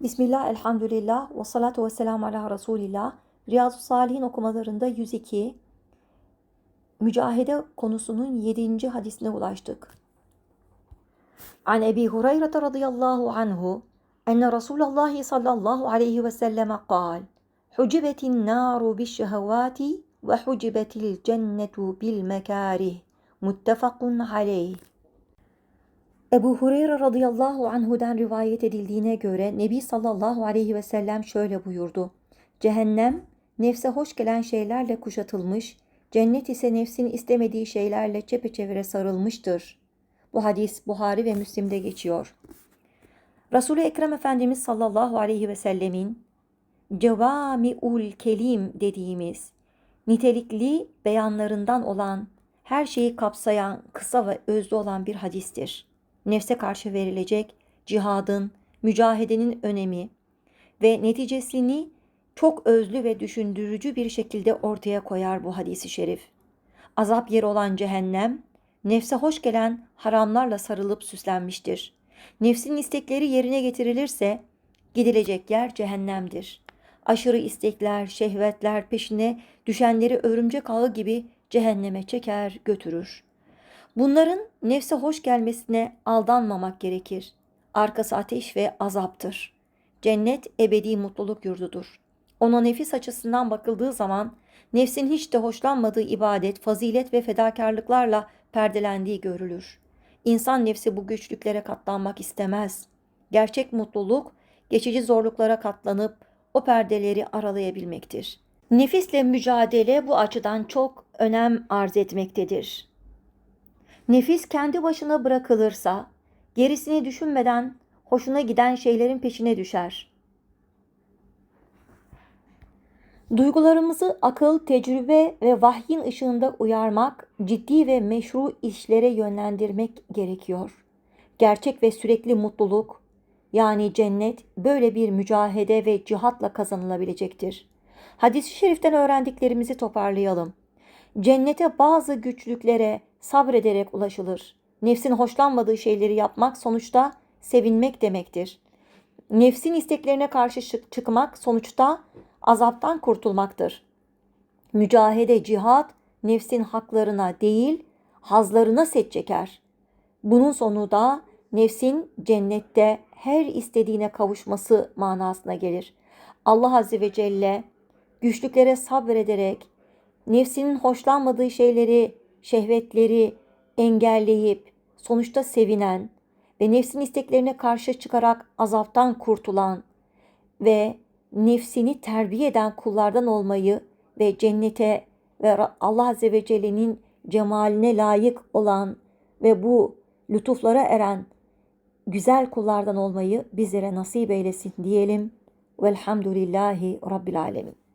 Bismillah, elhamdülillah, ve salatu ve selamu ala Resulillah. Riyazu Salihin okumalarında 102, mücahede konusunun 7. hadisine ulaştık. An Ebi Hureyre radıyallahu anhu, enne Resulallah sallallahu aleyhi ve selleme kal, Hucibetin naru bişşehevati ve hucibetil cennetu bil mekarih. Muttefakun aleyh. Ebu Hureyre radıyallahu anhu'dan rivayet edildiğine göre Nebi sallallahu aleyhi ve sellem şöyle buyurdu. Cehennem nefse hoş gelen şeylerle kuşatılmış, cennet ise nefsin istemediği şeylerle çepeçevre sarılmıştır. Bu hadis Buhari ve Müslim'de geçiyor. Resul-i Ekrem Efendimiz sallallahu aleyhi ve sellemin cevami'ul kelim dediğimiz nitelikli beyanlarından olan her şeyi kapsayan kısa ve özlü olan bir hadistir nefse karşı verilecek cihadın, mücahedenin önemi ve neticesini çok özlü ve düşündürücü bir şekilde ortaya koyar bu hadisi şerif. Azap yeri olan cehennem, nefse hoş gelen haramlarla sarılıp süslenmiştir. Nefsin istekleri yerine getirilirse gidilecek yer cehennemdir. Aşırı istekler, şehvetler peşine düşenleri örümcek ağı gibi cehenneme çeker, götürür. Bunların nefse hoş gelmesine aldanmamak gerekir. Arkası ateş ve azaptır. Cennet ebedi mutluluk yurdudur. Ona nefis açısından bakıldığı zaman nefsin hiç de hoşlanmadığı ibadet, fazilet ve fedakarlıklarla perdelendiği görülür. İnsan nefsi bu güçlüklere katlanmak istemez. Gerçek mutluluk geçici zorluklara katlanıp o perdeleri aralayabilmektir. Nefisle mücadele bu açıdan çok önem arz etmektedir. Nefis kendi başına bırakılırsa gerisini düşünmeden hoşuna giden şeylerin peşine düşer. Duygularımızı akıl, tecrübe ve vahyin ışığında uyarmak, ciddi ve meşru işlere yönlendirmek gerekiyor. Gerçek ve sürekli mutluluk, yani cennet böyle bir mücahede ve cihatla kazanılabilecektir. Hadis-i şeriften öğrendiklerimizi toparlayalım. Cennete bazı güçlüklere sabrederek ulaşılır. Nefsin hoşlanmadığı şeyleri yapmak sonuçta sevinmek demektir. Nefsin isteklerine karşı çıkmak sonuçta azaptan kurtulmaktır. Mücahede, cihat nefsin haklarına değil, hazlarına set çeker. Bunun sonu da nefsin cennette her istediğine kavuşması manasına gelir. Allah Azze ve Celle güçlüklere sabrederek nefsinin hoşlanmadığı şeyleri, şehvetleri engelleyip sonuçta sevinen ve nefsin isteklerine karşı çıkarak azaptan kurtulan ve nefsini terbiye eden kullardan olmayı ve cennete ve Allah Azze ve Celle'nin cemaline layık olan ve bu lütuflara eren güzel kullardan olmayı bizlere nasip eylesin diyelim. Velhamdülillahi Rabbil Alemin.